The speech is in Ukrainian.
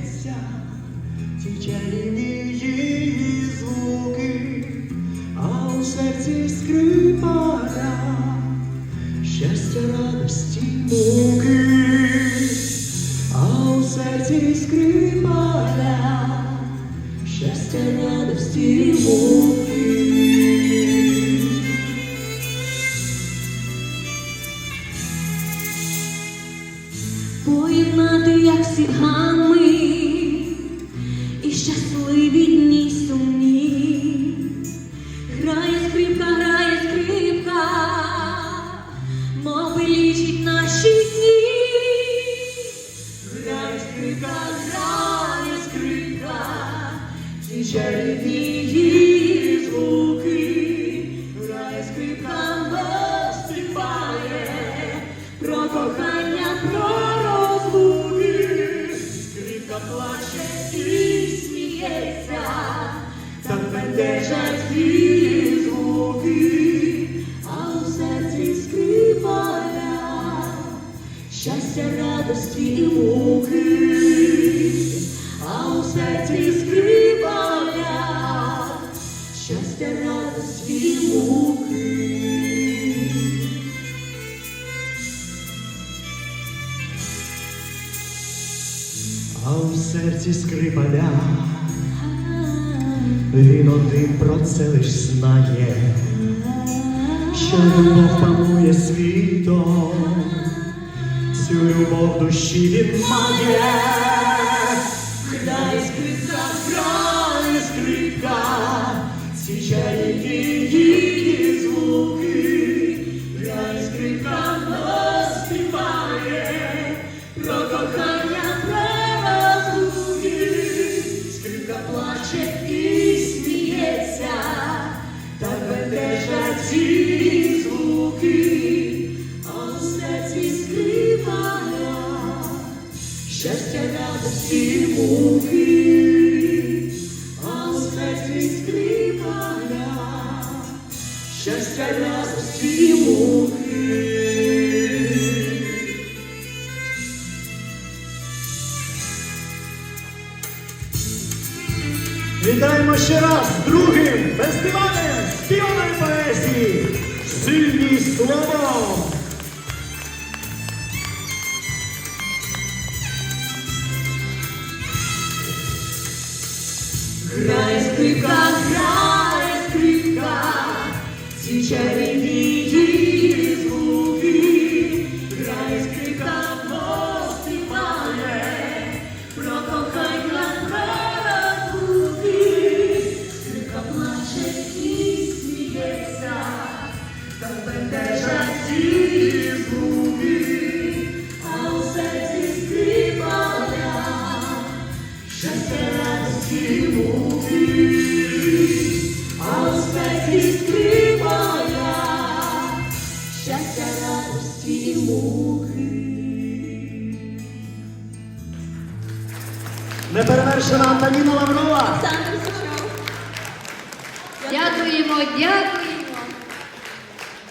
сміється, ті чарівні звуки, а у серці скрипаля щастя, радості, муки, а у серці скрипаля щастя, радості, муки. Чарівні звуки. Грає скрипка, мов співає про кохання, про розлуки. Скрипка плаче так бентежать її звуки, а у серці скрипаля щастя, радості і А у серці скрипаля він один про це лиш знає, що любов панує світом, цю любов душі він має. Грає скрипка, грає скрипка, чарівні її звуки, грає скрипка, співає про кохання, щастя, радості муки. Вітаємо ще раз другим фестивалем співаної поезії Сильні словом. Грає скрипка, грає скрипка, ці чарівні її звуки, грає скрипка, мов співає про плаче і сміється, а у серці скрипаля щастя, радості Неперевершена Антоніна Лаврова. Дякуємо, дякуємо.